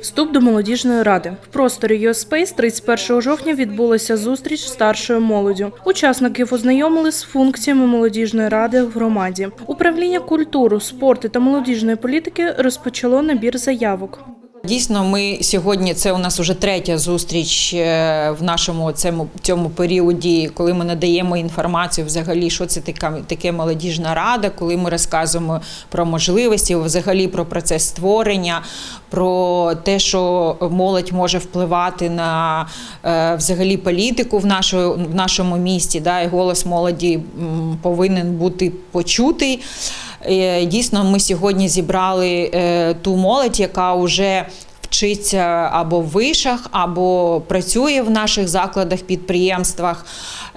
Вступ до молодіжної ради в просторі «Йоспейс» 31 жовтня відбулася зустріч старшою молоддю. Учасників ознайомили з функціями молодіжної ради в громаді. Управління культури, спорту та молодіжної політики розпочало набір заявок. Дійсно, ми сьогодні це у нас уже третя зустріч е, в нашому цьому, цьому періоді, коли ми надаємо інформацію взагалі, що це така таке молодіжна рада, коли ми розказуємо про можливості, взагалі про процес створення, про те, що молодь може впливати на е, взагалі політику в, нашу, в нашому місті. Да, і голос молоді повинен бути почутий. Е, Дійсно, ми сьогодні зібрали е, ту молодь, яка вже вчиться або в вишах, або працює в наших закладах, підприємствах.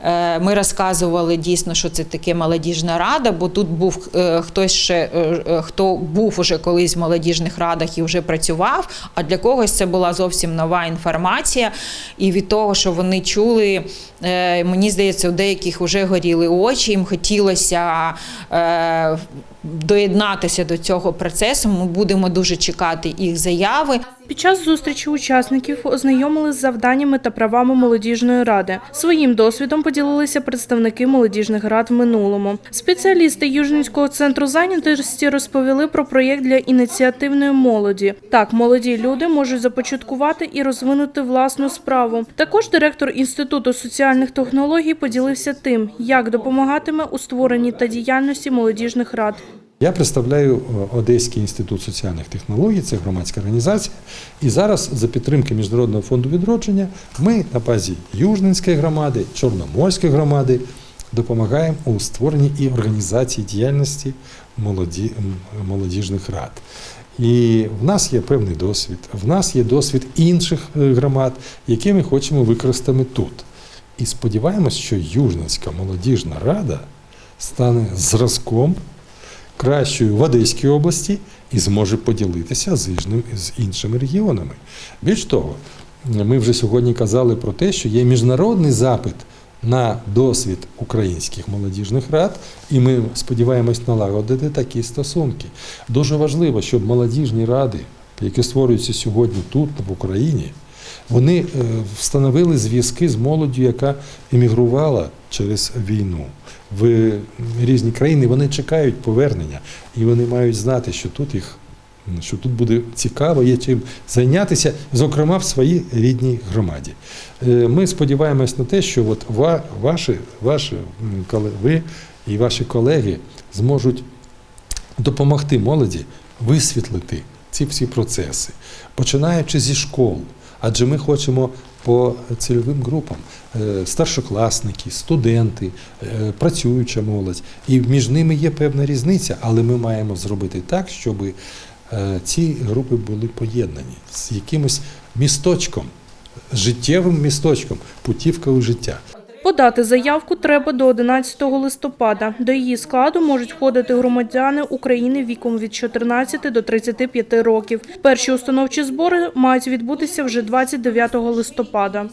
Е, Ми розказували дійсно, що це таке молодіжна рада, бо тут був е, хтось ще е, хто був уже колись в молодіжних радах і вже працював. А для когось це була зовсім нова інформація. І від того, що вони чули, мені здається, у деяких вже горіли очі, їм хотілося. Доєднатися до цього процесу, ми будемо дуже чекати їх заяви. Під час зустрічі учасників ознайомили з завданнями та правами молодіжної ради. Своїм досвідом поділилися представники молодіжних рад в минулому. Спеціалісти Южненського центру зайнятості розповіли про проєкт для ініціативної молоді. Так, молоді люди можуть започаткувати і розвинути власну справу. Також директор інституту соціальних технологій поділився тим, як допомагатиме у створенні та діяльності молодіжних рад. Я представляю е, Одеський інститут соціальних технологій, це громадська організація. І зараз за підтримки Міжнародного фонду відродження ми на базі Южненської громади, Чорноморської громади допомагаємо у створенні і організації діяльності молоді, молодіжних рад. І в нас є певний досвід, в нас є досвід інших е, громад, які ми хочемо використати тут. І сподіваємось, що Южненська молодіжна рада стане зразком кращою в Одеській області і зможе поділитися з, іншим- з іншими регіонами. Більш того, ми вже сьогодні казали про те, що є міжнародний запит на досвід українських молодіжних рад, і ми сподіваємось налагодити такі стосунки. Дуже важливо, щоб молодіжні ради, які створюються сьогодні тут, в Україні, вони е, встановили зв'язки з молоддю, яка емігрувала через війну в різні країни. Вони чекають повернення, і вони мають знати, що тут їх. Що тут буде цікаво, є чим зайнятися, зокрема в своїй рідній громаді. Е, Ми сподіваємось на те, що от ваші, ваші ви і ваші колеги зможуть допомогти молоді висвітлити ці всі процеси, починаючи зі школ. Адже ми хочемо по цільовим групам е, старшокласники, студенти, е, працююча молодь. І між ними є певна різниця, але ми маємо зробити так, щоб е, ці групи були поєднані з якимось місточком, життєвим місточком, путівка у життя. Подати заявку треба до 11 листопада. До її складу можуть входити громадяни України віком від 14 до 35 років. Перші установчі збори мають відбутися вже 29 листопада.